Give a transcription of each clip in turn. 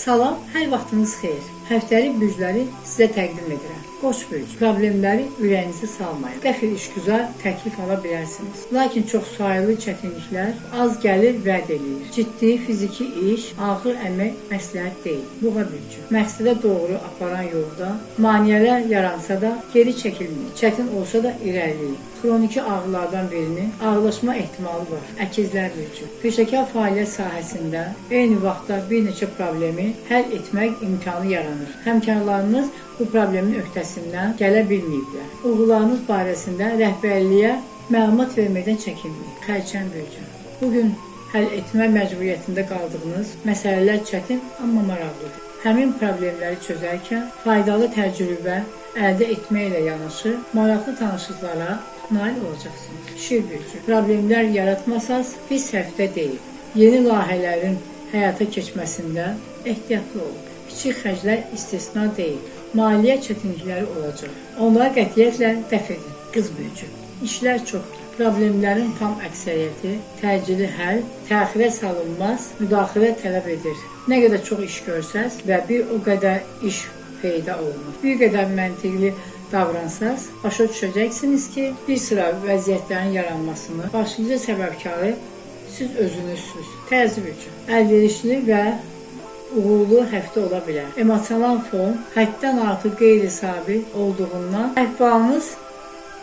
Salam, hər vaxtınız xeyir. Həftəlik bücləri sizə təqdim edirəm. Qoç bürcü. Problemləri ürəyinizə salmayın. Dəxil işgüzar təklif ala bilərsiniz. Lakin çox sayılı çətinliklər az gəlir vəd eləyir. Ciddi fiziki iş, ağır əmək məsləhət deyil. Buğa bürcü. Məqsədə doğru aparan yolda maneələr yaransa da geri çəkilməyin. Çətin olsa da irəliləyin. Xroniki ağrılardan birinin ağırlaşma ehtimalı var. Əkizlər bürcü. Peşəkar fəaliyyət sahəsində eyni vaxtda bir neçə problemi həll etmək imkanı yaranır. Həmkarlarınız bu problemin öhdəsindən gələ bilməyiblər. Uğurlarınız barəsində rəhbərliyə məlumat verməkdən çəkinməyin. Xərçəng bürcü. Bu gün həll etmə məcburiyyətində qaldığınız məsələlər çətin, amma maraqlıdır. Həmin problemləri çözərkən faydalı təcrübə əldə etməklə yanaşı maraqlı tanışlıqlara nail olacaqsınız. Şir bürcü. Problemlər yaratmasaz pis həftə deyil. Yeni layihələrin həyata keçməsində ehtiyatlı olun. Kiçik xərclər istisna deyil. Maliyyə çətinlikləri olacaq. Onları qətiyyətlə dəf edin. Qız bürcü. İşlər çoxdur. Problemlərin tam əksəriyyəti təcili həll, təxirə salınmaz, müdaxilə tələb edir. Nə qədər çox iş görsəz və bir o qədər iş peyda olunur. Bir qədər məntiqli davransanız, başa düşəcəksiniz ki, bir sıra vəziyyətlərin yaranmasını başlıca səbəbkarı siz özünüzsüz. Təzyiq üçün əlverişli və uğurlu həftə ola bilər. Emosional fon həddən artıq qeyri-sabit olduğundan əhvalınız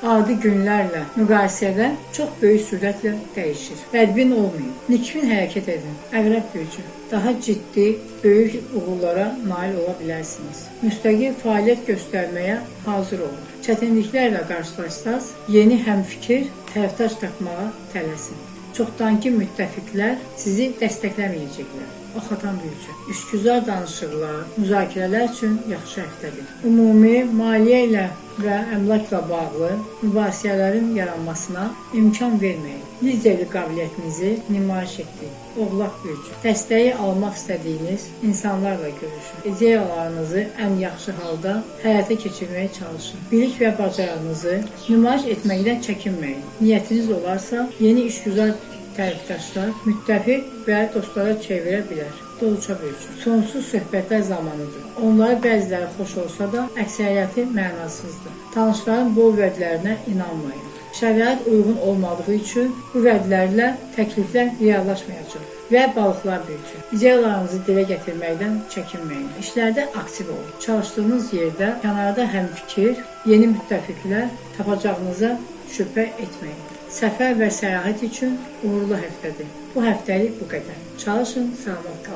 adi günlərlə müqayisədə çox böyük sürətlə dəyişir. Bədbin olmayın. Nikbin hərəkət edin. Əqrəb bürcü. Daha ciddi, böyük uğurlara nail ola bilərsiniz. Müstəqil fəaliyyət göstərməyə hazır olun. Çətinliklərlə qarşılaşsaz, yeni həmfikir, tərəfdaş tapmağa tələsin. Çoxdankı müttəfiqlər sizi dəstəkləməyəcəklər. Oxatan bürcü. İşgüzar danışıqlar, müzakirələr üçün yaxşı həftədir. Ümumi maliyyə ilə və əmlakla bağlı mübahisələrin yaranmasına imkan verməyin. Liderlik qabiliyyətinizi nümayiş etdirin. Oğlaq bürcü. Dəstəyi almaq istədiyiniz insanlarla görüşün. İdeyalarınızı ən yaxşı halda həyata keçirməyə çalışın. Bilik və bacarığınızı nümayiş etməkdən çəkinməyin. Niyyətiniz olarsa, yeni işgüzar tərəfdaşlar, müttəfiq və dostlara çevirə bilər. Dolça bölgü. Sonsuz söhbətlər zamanıdır. Onlara bəziləri xoş olsa da, əksəriyyəti mənasızdır. Tanışların bol vədlərinə inanmayın. Şərait uyğun olmadığı üçün bu vədlərlə təkliflər reallaşmayacaq. Və balıqlar bölgü. İdeyalarınızı dilə gətirməkdən çəkinməyin. İşlərdə aktiv olun. Çalışdığınız yerdə kənarda həmfikir, yeni müttəfiqlər tapacağınıza şübhə etməyin. Səfər və səyahət üçün uğurlu həftədir. Bu həftəlik bu qədər. Çalışın, sağlam qalın.